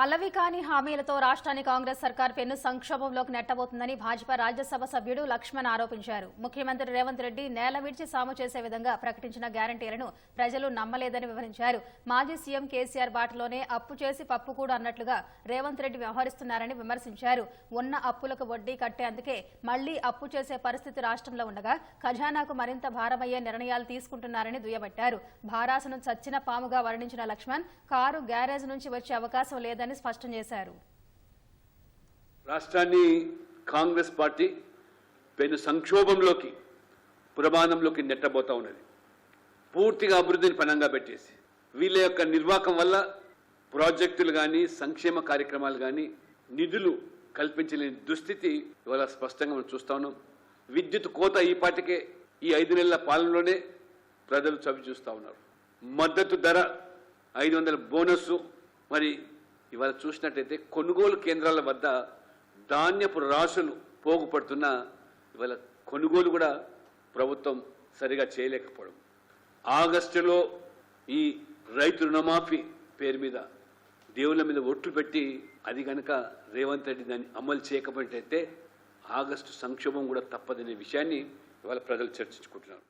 అలవి కాని హామీలతో రాష్ట్రాన్ని కాంగ్రెస్ సర్కార్ పెన్ను సంక్షోభంలోకి నెట్టబోతుందని భాజపా రాజ్యసభ సభ్యుడు లక్ష్మణ్ ఆరోపించారు. ముఖ్యమంత్రి రేవంత్ రెడ్డి నేల విడిచి సాము చేసే విధంగా ప్రకటించిన గ్యారంటీలను ప్రజలు నమ్మలేదని వివరించారు. మాజీ సీఎం కేసీఆర్ బాటలోనే అప్పు చేసి పప్పు కూడా అన్నట్లుగా రేవంత్ రెడ్డి వ్యవహరిస్తున్నారని విమర్శించారు. ఉన్న అప్పులకు వడ్డీ కట్టేందుకే మళ్ళీ అప్పు చేసే పరిస్థితి రాష్ట్రంలో ఉండగా ఖజానాకు మరింత భారమయ్యే నిర్ణయాలు తీసుకుంటున్నారని దుయ్యబట్టారు. భారాసను చచ్చిన పాముగా వర్ణించిన లక్ష్మణ్ కారు గ్యారేజ్ నుంచి వచ్చే అవకాశం లేదని స్పష్టం చేశారు. రాష్ట్రాన్ని కాంగ్రెస్ పార్టీ పెను సంక్షోభంలోకి ప్రమాణంలోకి నెట్టబోతా ఉన్నది. పూర్తిగా అభివృద్ధిని పనంగా పెట్టేసి వీళ్ళ యొక్క నిర్వాకం వల్ల ప్రాజెక్టులు కానీ సంక్షేమ కార్యక్రమాలు కానీ నిధులు కల్పించలేని దుస్థితి ఇవాళ స్పష్టంగా మనం చూస్తా ఉన్నాం. విద్యుత్ కోత ఈ పాటికే ఈ ఐదు నెలల పాలనలోనే ప్రజలు చవి చూస్తూ ఉన్నారు. మద్దతు ధర ఐదు వందల బోనస్ మరి ఇవాళ చూసినట్టయితే కొనుగోలు కేంద్రాల వద్ద ధాన్యపు రాశులు పోగుపడుతున్న ఇవాళ కొనుగోలు కూడా ప్రభుత్వం సరిగా చేయలేకపోవడం. ఆగస్టులో ఈ రైతు రుణమాఫీ పేరు మీద దేవుళ్ళ మీద ఒట్లు పెట్టి అది కనుక రేవంత్ రెడ్డి దాన్ని అమలు చేయకపోయినట్టయితే ఆగస్టు సంక్షోభం కూడా తప్పదనే విషయాన్ని ఇవాళ ప్రజలు చర్చించుకుంటున్నారు.